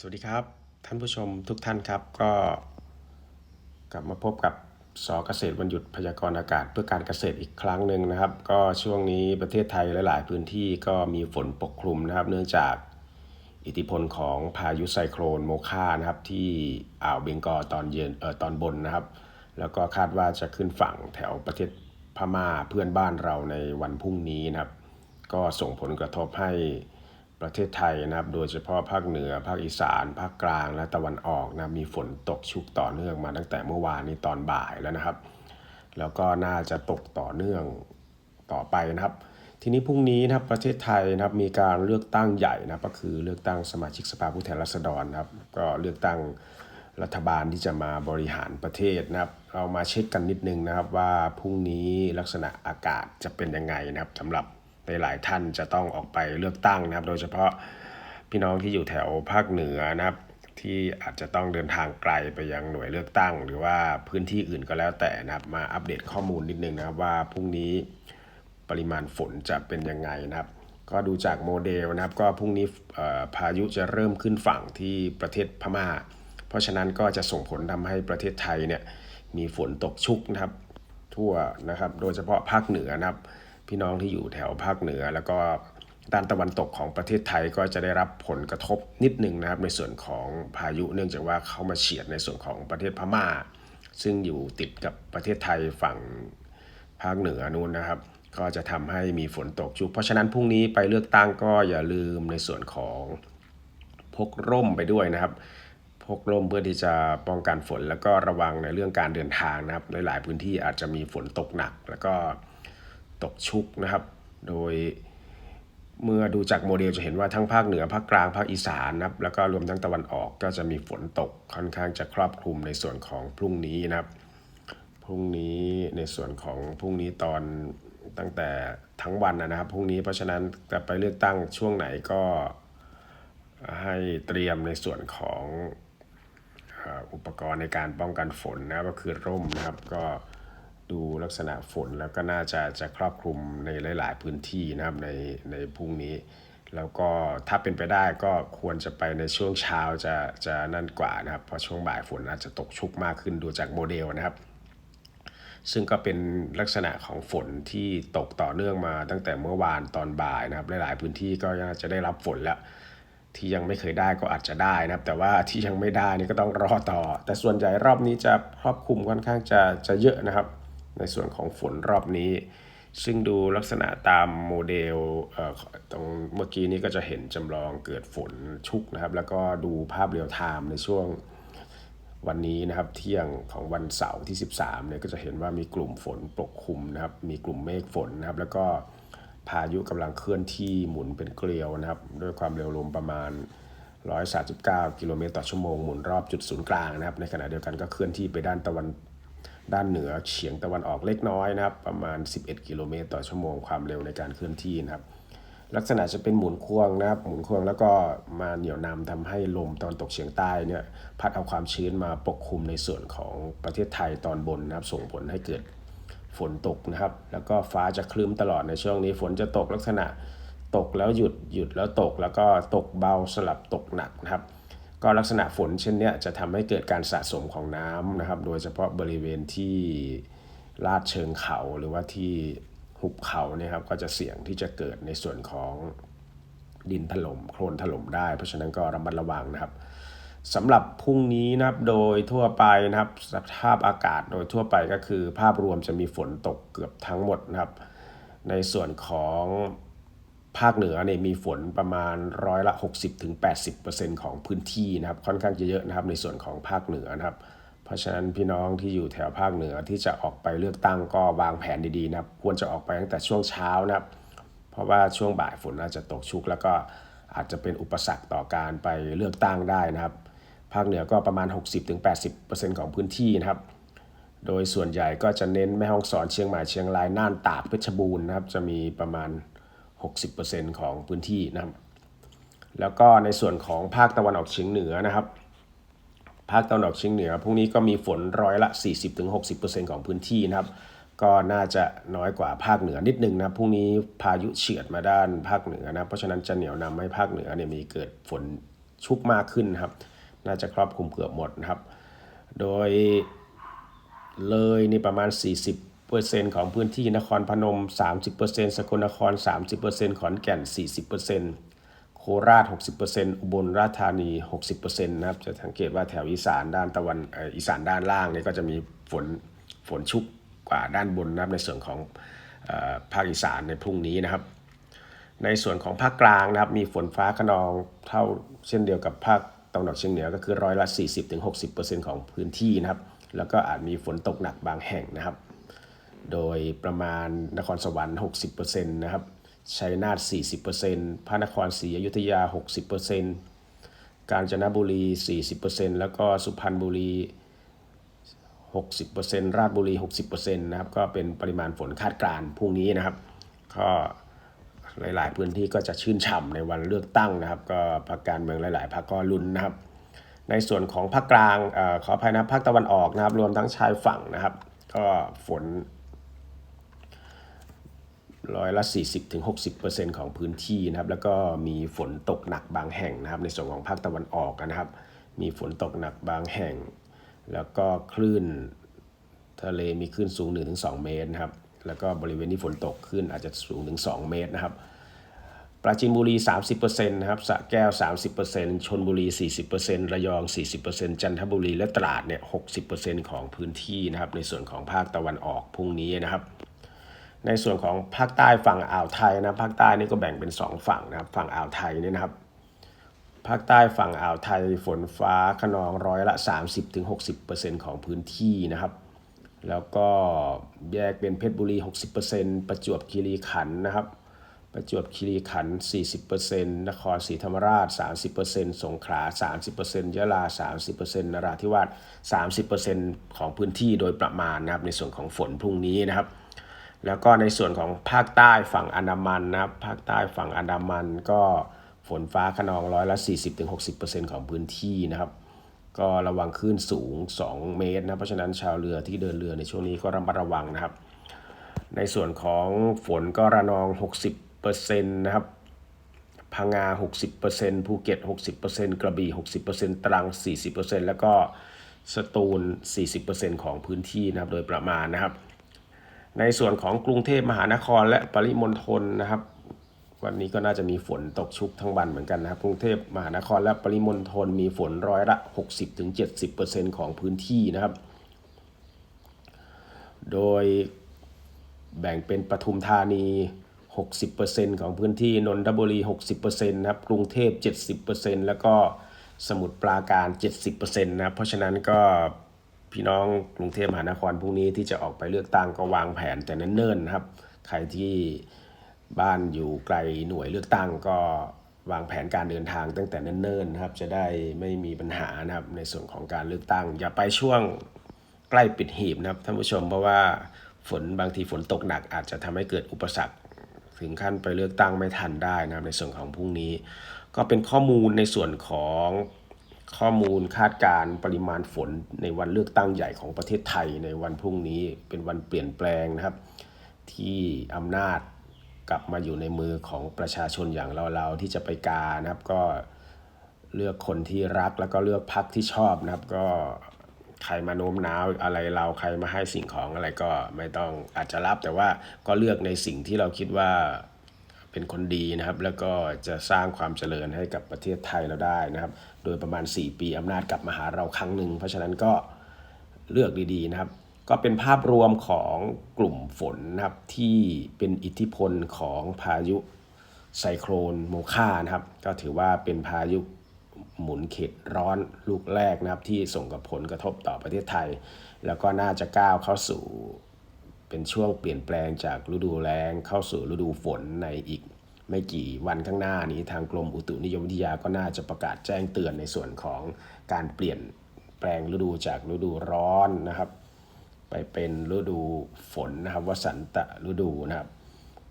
สวัสดีครับ ท่านผู้ชมทุกท่านครับก็กลับมาพบกับสอเกษตรวันหยุดพยากรณ์อากาศเพื่อการเกษตรอีกครั้งหนึ่งนะครับ ก็ช่วงนี้ประเทศไทยหลาย ๆ พื้นที่ก็มีฝนปกคลุมนะครับ เนื่องจากอิทธิพลของพายุไซโครนโมคานะครับที่อ่าวเบงกอตอนเย็นเออตอนบนนะครับ แล้วก็คาดว่าจะขึ้นฝั่งแถวประเทศพม่าเพื่อนบ้านเราในวันพรุ่งนี้นะครับ ก็ส่งผลกระทบให้ ประเทศไทยนะครับ โดยเฉพาะภาคเหนือ ภาคอีสาน ภาคกลางและตะวันออกนะมีฝนตกชุกต่อเนื่องมาตั้งแต่เมื่อวานนี้ตอนบ่ายแล้วนะครับ แล้วก็น่าจะตกต่อเนื่องต่อไปนะครับ ทีนี้พรุ่งนี้นะครับประเทศไทยนะครับมีการเลือกตั้งใหญ่นะก็คือเลือกตั้งสมาชิกสภาผู้แทนราษฎรนะครับ ก็เลือกตั้งรัฐบาลที่จะมาบริหารประเทศนะครับ เรามาเช็คกันนิดนึงนะครับว่าพรุ่งนี้ลักษณะอากาศจะเป็นยังไงนะครับสำหรับ ในหลายท่านจะต้องออกไปเลือกตั้งนะครับ โดยเฉพาะพี่น้องที่อยู่แถวภาคเหนือนะครับ ที่อาจจะต้องเดินทางไกลไปยังหน่วยเลือกตั้ง หรือว่าพื้นที่อื่นก็แล้วแต่นะครับ มาอัปเดตข้อมูลนิดนึงนะครับว่าพรุ่งนี้ปริมาณฝนจะเป็นยังไงนะครับ ก็ดูจากโมเดลนะครับ ก็พรุ่งนี้พายุจะเริ่มขึ้นฝั่งที่ประเทศพม่า เพราะฉะนั้นก็จะส่งผลทำให้ประเทศไทยเนี่ยมีฝนตกชุกนะครับ ทั่วนะครับ โดยเฉพาะภาคเหนือนะครับ พี่น้องที่อยู่แถวภาคเหนือ แล้วก็ด้านตะวันตกของประเทศไทยก็จะได้รับผลกระทบนิดหนึ่งนะครับในส่วนของพายุเนื่องจากว่าเขามาเฉียดในส่วนของประเทศพม่า ซึ่งอยู่ติดกับประเทศไทยฝั่งภาคเหนือนู้นนะครับ ก็จะทำให้มีฝนตกชุก เพราะฉะนั้นพรุ่งนี้ไปเลือกตั้งก็อย่าลืมในส่วนของพกร่มไปด้วยนะครับพกร่มเพื่อที่จะป้องกันฝนแล้วก็ระวังในเรื่องการเดินทางนะครับหลายพื้นที่อาจจะมีฝนตกหนัก แล้วก็ ตกชุกนะครับ โดยเมื่อดูจากโมเดลจะเห็นว่าทั้งภาคเหนือภาคกลางภาคอีสานนะครับแล้วก็รวมทั้งตะวันออกก็จะมีฝนตกค่อนข้างจะครอบคลุมในส่วนของพรุ่งนี้นะครับ พรุ่งนี้ในส่วนของพรุ่งนี้ตอนตั้งแต่ทั้งวันนะครับพรุ่งนี้เพราะฉะนั้นจะไปเลือกตั้งช่วงไหนก็ให้เตรียมในส่วนของอุปกรณ์ในการป้องกันฝนนะก็คือร่มนะครับ ก็ ดูลักษณะฝนแล้วก็น่าจะจะครอบคลุมในหลาย ๆ พื้นที่นะครับในในพรุ่งนี้ แล้วก็ถ้าเป็นไปได้ก็ควรจะไปในช่วงเช้าจะจะนั่นกว่านะครับเพราะช่วงบ่ายฝนอาจจะตกชุกมากขึ้นดูจากโมเดลนะครับ ซึ่งก็เป็นลักษณะของฝนที่ตกต่อเนื่องมาตั้งแต่เมื่อวานตอนบ่ายนะครับหลายๆพื้นที่ก็น่าจะได้รับฝนแล้วที่ยังไม่เคยได้ก็อาจจะได้นะครับ แต่ว่าที่ยังไม่ได้นี่ก็ต้องรอต่อ แต่ส่วนใหญ่รอบนี้จะครอบคลุมค่อนข้างจะจะเยอะนะครับ ในส่วนของฝนรอบนี้ ซึ่งดูลักษณะตามโมเดลเอ่อตรงเมื่อกี้นี้ก็จะเห็นจำลองเกิดฝนชุกนะครับ แล้วก็ดูภาพเรียลไทม์ในช่วงวันนี้นะครับเที่ยงของวันเสาร์ที่ 13เนี่ยก็จะเห็นว่ามีกลุ่มฝนปกคลุมนะครับ มีกลุ่มเมฆฝนนะครับ แล้วก็พายุกำลังเคลื่อนที่หมุนเป็นเกลียวนะครับ ด้วยความเร็วลมประมาณ 139 กิโลเมตรต่อชั่วโมงหมุนรอบจุดศูนย์กลางนะครับ ในขณะเดียวกันก็เคลื่อนที่ไปด้านตะวัน ด้านเหนือเฉียงตะวันออกเล็กน้อยนะครับ ประมาณ 11 กิโลเมตรต่อชั่วโมงความเร็วในการเคลื่อนที่นะครับ ลักษณะจะเป็นหมุนควงนะครับ หมุนควงแล้วก็มาเหนี่ยวนำทำให้ลมตอนตกเฉียงใต้เนี่ยพัดเอาความชื้นมาปกคลุมในส่วนของประเทศไทยตอนบนนะครับ ส่งผลให้เกิดฝนตกนะครับ แล้วก็ฟ้าจะคลึ้มตลอดในช่วงนี้ฝนจะตกลักษณะตกแล้วหยุดหยุดแล้วตกแล้วก็ตกเบาสลับตกหนักนะครับ ก็ลักษณะฝนเช่นเนี้ยจะทำให้เกิดการสะสมของน้ำนะครับ โดยเฉพาะบริเวณที่ลาดเชิงเขาหรือว่าที่หุบเขาเนี่ยครับก็จะเสี่ยงที่จะเกิดในส่วนของดินถล่มโคลนถล่มได้ เพราะฉะนั้นก็ระมัดระวังนะครับสำหรับพรุ่งนี้นะครับโดยทั่วไปนะครับสภาพอากาศโดยทั่วไปก็คือ ภาพรวมจะมีฝนตกเกือบทั้งหมดนะครับ ในส่วนของ ภาคเหนือเนี่ยมีฝนประมาณร้อยละ 60-80%ของพื้นที่นะครับค่อนข้างจะเยอะนะครับในส่วนของภาคเหนือนะครับ เพราะฉะนั้นพี่น้องที่อยู่แถวภาคเหนือที่จะออกไปเลือกตั้งก็วางแผนดีๆนะครับ ควรจะออกไปตั้งแต่ช่วงเช้านะครับ เพราะว่าช่วงบ่ายฝนอาจจะตกชุก แล้วก็อาจจะเป็นอุปสรรคต่อการไปเลือกตั้งได้นะครับ ภาคเหนือก็ประมาณ 60-80%ของพื้นที่นะครับโดยส่วนใหญ่ก็จะเน้นแม่ฮ่องสอนเชียงใหม่เชียงรายน่านตากเพชรบูรณ์นะครับ จะมีประมาณ 60%ของพื้นที่นะครับแล้วก็ในส่วนของภาคตะวันออกเฉียงเหนือนะครับ ภาคตะวันออกเฉียงเหนือพรุ่งนี้ก็มีฝนร้อยละ 40-60%ของพื้นที่นะครับ ก็น่าจะน้อยกว่าภาคเหนือนิดนึงนะครับพรุ่งนี้พายุเฉียดมาด้านภาคเหนือนะเพราะฉะนั้นจะเหนี่ยวนำให้ภาคเหนือเนี่ยมีเกิดฝนชุกมากขึ้นครับ น่าจะครอบคลุมเกือบหมดนะครับ โดยเลยในประมาณ 40 เปอร์เซนต์ของพื้นที่นครพนม 30%สกลนคร 30%ขอนแก่น 40%โคราช 60%อุบลราชธานี 60%นะครับ จะสังเกตว่าแถวอีสานด้านตะวันอีสานด้านล่างเนี่ยก็จะมีฝนฝนชุกกว่าด้านบนนะครับในส่วนของอภาคอีสานในพรุ่งนี้นะครับ ในส่วนของภาคกลางนะครับมีฝนฟ้าขนองเท่าเช่นเดียวกับภาคตะวันออกเฉียงเหนือก็คือร้อยละ 40-60%ของพื้นที่นะครับ แล้วก็อาจมีฝนตกหนักบางแห่งนะครับ โดยประมาณนครสวรรค์ 60%นะครับชัยนาท 40%พระนครศรีอยุธยา 60%กาญจนบุรี 40%แล้วก็สุพรรณบุรี 60%ราชบุรี 60%นะครับ ก็เป็นปริมาณฝนคาดการณ์พรุ่งนี้นะครับ ก็หลาย ๆ พื้นที่ก็จะชื่นฉ่ำในวันเลือกตั้งนะครับ ก็พรรคการเมืองหลาย ๆพรรคก็ลุ้นนะครับ ในส่วนของภาคกลางอขออภัยนะภาคตะวันออกนะครับ รวมทั้งชายฝั่งนะครับ ก็ฝน ร้อยละ 40-60%ของพื้นที่นะครับ แล้วก็มีฝนตกหนักบางแห่งนะครับ ในส่วนของภาคตะวันออกนะครับ มีฝนตกหนักบางแห่ง แล้วก็คลื่นทะเลมีคลื่นสูง 1-2 เมตรนะครับ แล้วก็บริเวณที่ฝนตกคลื่นอาจจะสูงถึง 2 เมตรนะครับปราจีนบุรี 30%นะครับสระแก้ว 30%ชนบุรี 40%ระยอง 40%จันทบุรีและตราดเนี่ย 60%ของพื้นที่นะครับ ในส่วนของภาคตะวันออกพรุ่งนี้นะครับ ในส่วนของภาคใต้ฝั่งอ่าวไทยนะภาคใต้นี่ก็แบ่งเป็น 2 ฝั่งนะครับฝั่งอ่าวไทยเนี่ยนะครับภาคใต้ฝั่งอ่าวไทยฝนฟ้าขนองร้อยละ 30-60%ของพื้นที่นะครับ แล้วก็แยกเป็นเพชรบุรี 60%ประจวบคีรีขันธ์นะครับ ประจวบคีรีขันธ์40%นครศรีธรรมราช 30%สงขลา 30%ยะลา 30%นราธิวาส 30%ของพื้นที่โดยประมาณนะครับในส่วนของฝนพรุ่งนี้นะครับ แล้วก็ในส่วนของภาคใต้ฝั่งอันดามันนะครับ ภาคใต้ฝั่งอันดามันก็ฝนฟ้าขนองร้อยละ40-60%ของพื้นที่นะครับ ก็ระวังคลื่นสูง 2 เมตรนะ เพราะฉะนั้นชาวเรือที่เดินเรือในช่วงนี้ก็ระมัดระวังนะครับ ในส่วนของฝนก็ระนอง 60%นะครับพังงา 60%ภูเก็ต 60%กระบี่ 60%ตรัง 40%แล้วก็สตูล 40%ของพื้นที่นะครับ โดยประมาณนะครับ ในส่วนของกรุงเทพมหานครและปริมณฑลนะครับ วันนี้ก็น่าจะมีฝนตกชุกทั้งวันเหมือนกันนะครับ กรุงเทพมหานครและปริมณฑลมีฝนร้อยละ 60-70%ของพื้นที่นะครับ โดยแบ่งเป็นปทุมธานี 60%ของพื้นที่นนทบุรี 60%นะครับ กรุงเทพ 70%แล้วก็สมุทรปราการ 70%นะครับ เพราะฉะนั้นก็ พี่น้องกรุงเทพมหานครพรุ่งนี้ที่จะออกไปเลือกตั้งก็วางแผนแต่เนิ่นๆนะครับ ใครที่บ้านอยู่ไกลหน่วยเลือกตั้งก็วางแผนการเดินทางตั้งแต่เนิ่นๆนะครับ จะได้ไม่มีปัญหานะครับในส่วนของการเลือกตั้ง อย่าไปช่วงใกล้ปิดหีบนะครับท่านผู้ชมเพราะว่าฝนบางทีฝนตกหนักอาจจะทำให้เกิดอุปสรรค ถึงขั้นไปเลือกตั้งไม่ทันได้นะครับในส่วนของพรุ่งนี้ ก็เป็นข้อมูลในส่วนของ ข้อมูลคาดการณ์ปริมาณฝนในวันเลือกตั้งใหญ่ของประเทศไทยในวันพรุ่งนี้เป็นวันเปลี่ยนแปลงนะครับ ที่อำนาจกลับมาอยู่ในมือของประชาชนอย่างเราๆที่จะไปกานะครับ ก็เลือกคนที่รักแล้วก็เลือกพรรคที่ชอบนะครับ ก็ใครมาโน้มน้าวอะไรเราใครมาให้สิ่งของอะไรก็ไม่ต้องอาจจะรับแต่ว่าก็เลือกในสิ่งที่เราคิดว่า เป็นคนดีนะครับ แล้วก็จะสร้างความเจริญให้กับประเทศไทยเราได้นะครับ โดยประมาณ 4 ปีอำนาจกลับมาหาเราครั้งหนึ่งเพราะฉะนั้นก็เลือกดีๆนะครับ ก็เป็นภาพรวมของกลุ่มฝนนะครับที่เป็นอิทธิพลของพายุไซโครนโมคานะครับ ก็ถือว่าเป็นพายุหมุนเขตร้อนลูกแรกนะครับที่ส่งกับผลกระทบต่อประเทศไทย แล้วก็น่าจะก้าวเข้าสู่ เป็นช่วงเปลี่ยนแปลงจากฤดูแล้งเข้าสู่ฤดูฝนในอีก ไม่กี่วันข้างหน้านี้ทางกรมอุตุนิยมวิทยาก็น่าจะประกาศแจ้งเตือนในส่วนของการเปลี่ยนแปลงฤดูจากฤดูร้อนนะครับ ไปเป็นฤดูฝนนะครับวสันตะฤดูนะครับ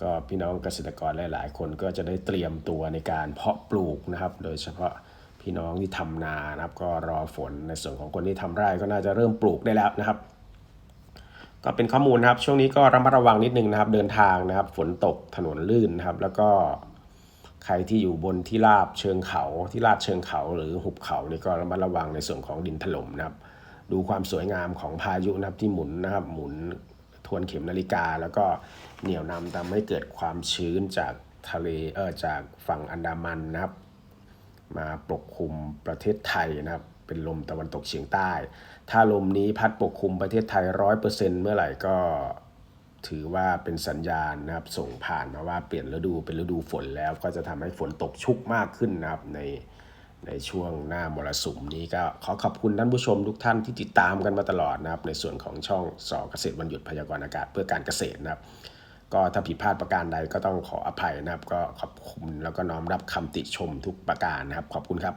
ก็พี่น้องเกษตรกรหลาย ๆ คนก็จะได้เตรียมตัวในการเพาะปลูกนะครับ โดยเฉพาะพี่น้องที่ทำนานะครับ ก็รอฝนในส่วนของคนที่ทำไร่ก็น่าจะเริ่มปลูกได้แล้วนะครับ ก็เป็นข้อมูลนะครับ ช่วงนี้ก็ระมัดระวังนิดนึงนะครับ เดินทางนะครับ ฝนตกถนนลื่นนะครับ แล้วก็ใครที่อยู่บนที่ราบเชิงเขาที่ลาดเชิงเขาหรือหุบเขานี่ก็ระมัดระวังในส่วนของดินถล่มนะครับ ดูความสวยงามของพายุนะครับที่หมุนนะครับ หมุนทวนเข็มนาฬิกา แล้วก็เหนี่ยวนำทำให้เกิดความชื้นจากทะเลเออจากฝั่งอันดามันนะครับ มาปกคลุมประเทศไทยนะครับ เป็นลมตะวันตกเฉียงใต้ ถ้าลมนี้พัดปกคลุมประเทศไทยร้อยเปอร์เซ็นเมื่อไหร่ก็ถือว่าเป็นสัญญาณนะครับส่งผ่านมาว่าเปลี่ยนฤดูเป็นฤดูฝนแล้วก็จะทำให้ฝนตกชุกมากขึ้นนะครับในในช่วงหน้ามรสุมนี้ก็ขอขอบคุณท่านผู้ชมทุกท่านที่ติดตามกันมาตลอดนะครับ ในส่วนของช่องสอเกษตรวันหยุดพยากรณ์อากาศเพื่อการเกษตรนะครับ ก็ถ้าผิดพลาดประการใดก็ต้องขออภัยนะครับ ก็ขอบคุณแล้วก็น้อมรับคำติชมทุกประการนะครับ ขอบคุณครับ